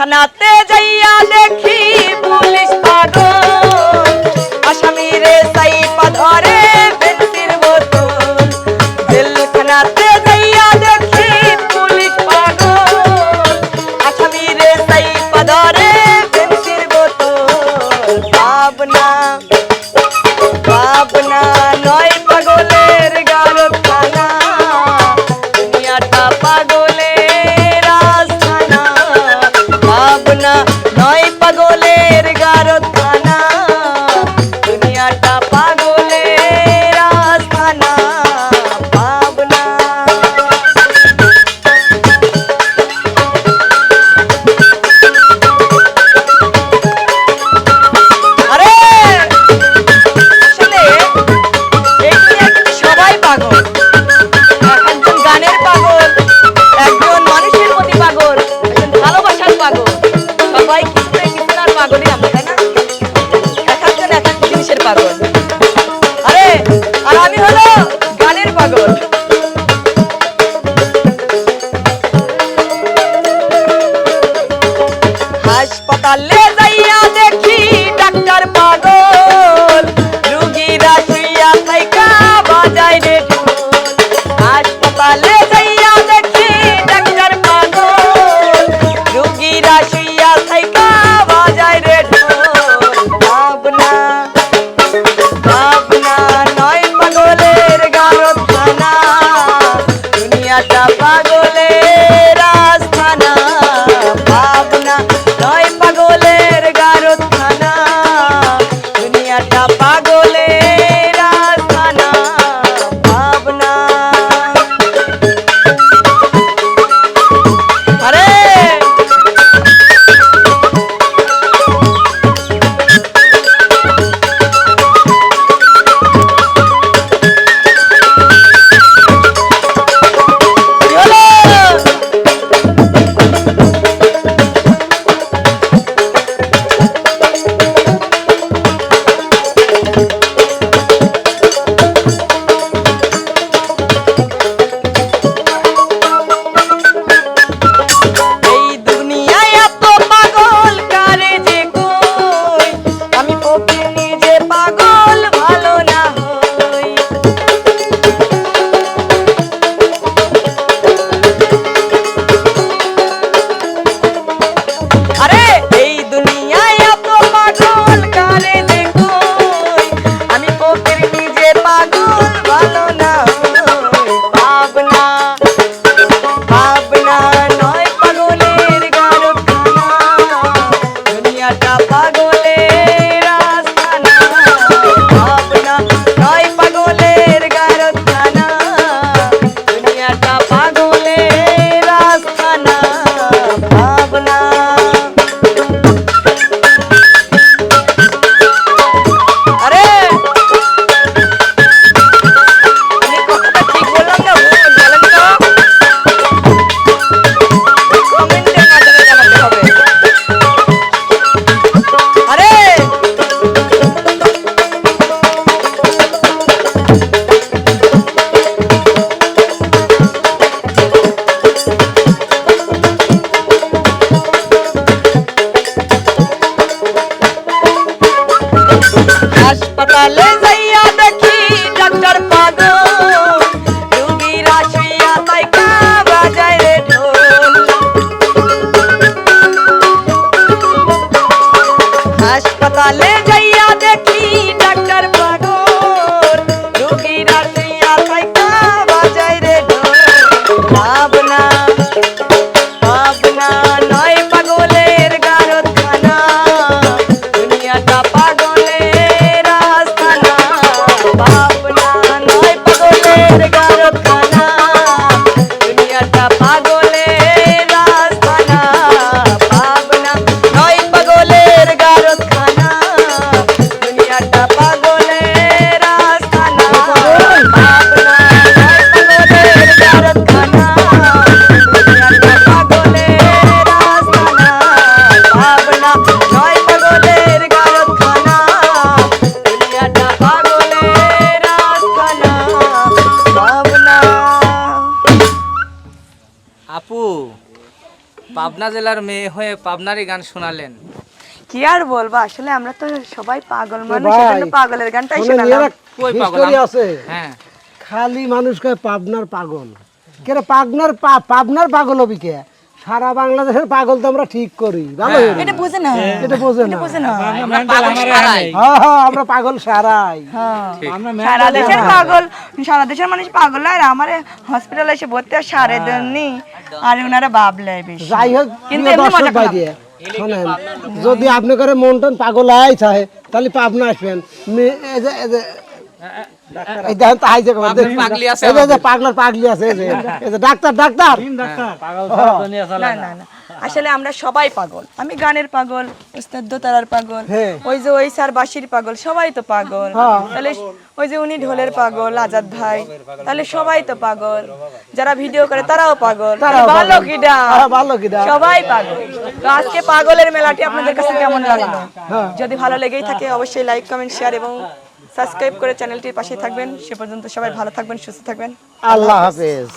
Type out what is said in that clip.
থানাতে যাইয়া দেখি hago দেখি পাবনা জেলার মেয়ে হয়ে পাবনারই গান শোনালেন। কি আর বলব? আসলে আমরা তো সবাই পাগল মানুষ এজন্য পাগলের গানটাই শোনালাম। কই পাগল? আছে। হ্যাঁ। খালি মানুষ কয় পাবনার পাগল। কেন পাবনার পাবনার পাগল হবি কে? সারা বাংলাদেশের পাগল তো আমরা ঠিক করি ভালো এটা বুঝে না। এটা বোঝে না। বুঝে না। আমরা পাগল সারাই। হ্যাঁ হ্যাঁ আমরা পাগল সারাই। হ্যাঁ। সারা দেশের পাগল সারা দেশের মানুষ পাগল আর আমার হসপিটালে এসে ভর্তি আর সারে দেননি আর ওনারা বেশি। যাই হোক কিন্তু দর্শক ভাই দিয়ে শোনেন যদি আপনি করে মন টন পাগল আয় চায় তাহলে পাবনা আসবেন। মে- এই যে- এই যে- এই দেখেন তো হাই যে খবর, পাগল- দেখুন। পাগলি আছে এই যে- পাগলার পাগলি আছে এই যে এই যে ডাক্তার ডাক্তার। না না। না আসলে আমরা সবাই পাগল। আমি গানের পাগল পাগল হ্যাঁ। ওই যে ওই স্যার বাসির পাগল সবাই তো পাগল। হ্যাঁ। তাহলে ওই যে উনি ঢোলের পাগল আজাদ ভাই তাহলে সবাই তো পাগল। যারা ভিডিও করে তারাও পাগল। ভালো। কিডা হ্যাঁ, ভালো কিডা। সবাই পাগল। তো আজকে পাগলের মেলাটি আপনাদের কাছে কেমন লাগল। যদি ভালো লেগেই থাকে অবশ্যই লাইক কমেন্ট শেয়ার এবং সাবস্ক্রাইব করে চ্যানেলটির পাশে থাকবেন। সে পর্যন্ত সবাই ভালো থাকবেন সুস্থ থাকবেন। আল্লাহ হাফেজ।